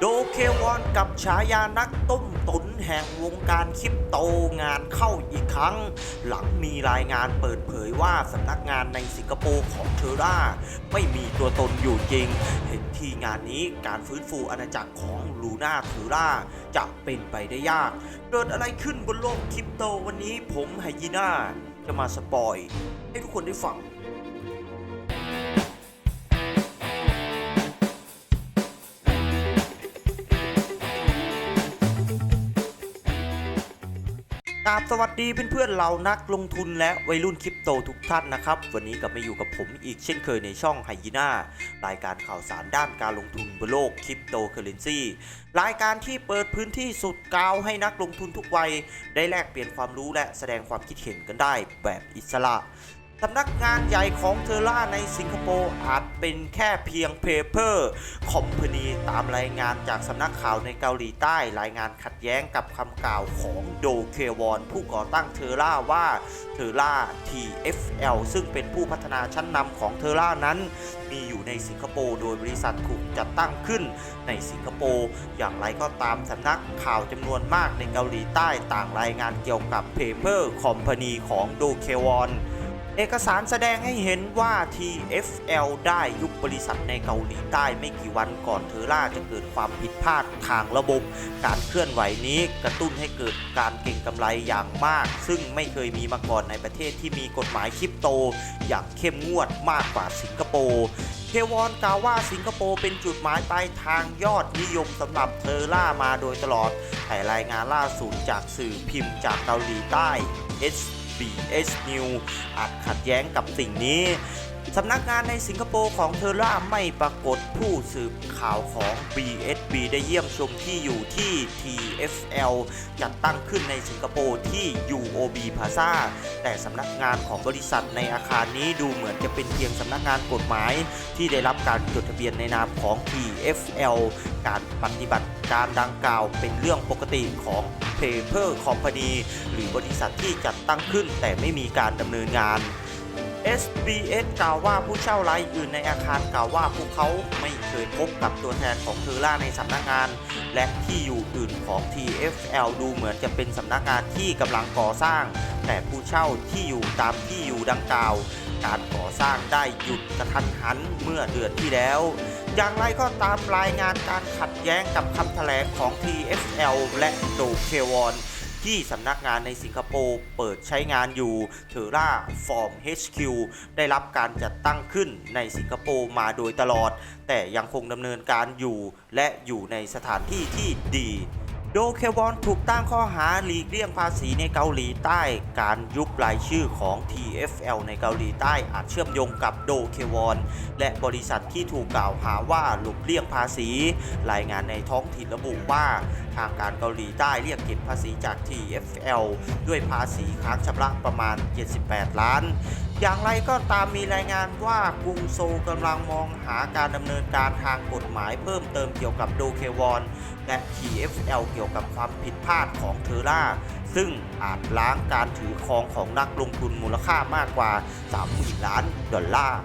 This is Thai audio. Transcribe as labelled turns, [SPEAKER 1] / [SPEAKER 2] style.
[SPEAKER 1] โดเควอนกับฉายานักต้มตุนแห่งวงการคริปโตงานเข้าอีกครั้ง หลังมีรายงานเปิดเผยว่าสำนักงานในสิงคโปร์ของเทอร่า ไม่มีตัวตนอยู่จริง เห็นที่งานนี้การฟื้นฟูอาณาจักรของลูน่าเทอร่าจะเป็นไปได้ยาก เกิดอะไรขึ้นบนโลกคริปโตวันนี้ผมไฮยีน่าจะมาสปอย ให้ทุกคนได้ฟัง กราบสวัสดีเพื่อนๆเรานักลงทุนและวัยรุ่นคริปโตทุกท่านนะครับ วันนี้กลับมาอยู่กับผมอีกเช่นเคยในช่องไฮยีน่ารายการข่าวสารด้านการลงทุนบนโลกคริปโตเคอเรนซีรายการที่เปิดพื้นที่สุดกาวให้นักลงทุนทุกวัย ได้แลกเปลี่ยนความรู้และแสดงความคิดเห็นกันได้แบบอิสระ สำนักงานใหญ่ของเทอร่าในสิงคโปร์อาจเป็นแค่เพียงเพเปอร์คอมพานีตามรายงานจากสำนักข่าวในเกาหลีใต้ รายงานขัดแย้งกับคำกล่าวของโดเควอน ผู้ก่อตั้งเทอร่าว่าเทอร่า TFL ซึ่งเป็นผู้พัฒนาชั้นนำของเทอร่านั้น มีอยู่ในสิงคโปร์โดยบริษัทถูกจัดตั้งขึ้นในสิงคโปร์อย่างไรก็ตามสำนักข่าวจำนวนมากในเกาหลีใต้ต่างรายงานเกี่ยวกับเพเปอร์คอมพานีของโดเควอน เอกสารแสดงให้เห็นว่า TFL ได้ยุบบริษัทในเกาหลีใต้ไม่กี่วันก่อนเทอร่าจะเกิดความผิดพลาดทางระบบ การเคลื่อนไหวนี้กระตุ้นให้เกิดการเก็งกำไรอย่างมาก ซึ่งไม่เคยมีมาก่อนในประเทศที่มีกฎหมายคริปโต อย่างเข้มงวดมากกว่าสิงคโปร์เทวอนกล่าวว่าสิงคโปร์เป็นจุดหมายปลายทางยอดนิยมสำหรับเทอร่ามาโดยตลอดแต่รายงานล่าสุดจากสื่อพิมพ์จากเกาหลีใต้ SBS News อาจขัดแย้งกับสิ่งนี้ สำนักงานในสิงคโปร์ของเทอร่าไม่ปรากฏผู้สืบข่าวของ BSB ได้เยี่ยมชมที่อยู่ที่ TFL จัดตั้งขึ้นในสิงคโปร์ที่ UOB Plaza แต่สำนักงานของบริษัทในอาคารนี้ดูเหมือนจะเป็นเพียงสำนักงานกฎหมาย ที่ได้รับการจดทะเบียนในนามของ TFL การปฏิบัติการดังกล่าวเป็นเรื่องปกติของ Paper Company หรือบริษัทที่จัดตั้งขึ้นแต่ไม่มีการดำเนินงาน SBS กล่าวว่าผู้เช่ารายอื่นในอาคารกล่าวว่าพวกเขาไม่เคยพบกับตัวแทนของเทอร่าในสำนักงาน และที่อยู่อื่นของ TFL ดูเหมือนจะเป็นสำนักงานที่กำลังก่อสร้าง แต่ผู้เช่าที่อยู่ตามที่อยู่ดังกล่าว การก่อสร้างได้หยุดกระทันหันเมื่อเดือนที่แล้ว อย่างไรก็ตามรายงานการขัดแย้งกับคำแถลงของ TFL และโดเควอน ที่สำนักงานในสิงคโปร์เปิดใช้งานอยู่เทอร่าฟอร์ม HQ ได้รับการจัดตั้งขึ้นในสิงคโปร์มาโดยตลอด แต่ยังคงดำเนินการอยู่และอยู่ในสถานที่ที่ดีโดเควอนถูกตั้งข้อหาหลีกเลี่ยงภาษีในเกาหลีใต้ การยุบรายชื่อของ TFL ในเกาหลีใต้อาจเชื่อมโยงกับโดเควอนและบริษัทที่ถูกกล่าวหาว่าหลบเลี่ยงภาษี รายงานในท้องถิ่นระบุว่า ทางการเกาหลีใต้เรียกเก็บภาษีจาก TFL ด้วยภาษีค้างชำระประมาณ 78 ล้าน อย่างไรก็ตามมีรายงานว่ากรุงโซลกำลังมองหาการดำเนินการทางกฎหมายเพิ่มเติมเกี่ยวกับโดเควอนและ TFL เกี่ยวกับความผิดพลาดของเทอร่าซึ่งอาจล้างการถือครองของนักลงทุนมูลค่ามากกว่า 30,000 ล้านดอลลาร์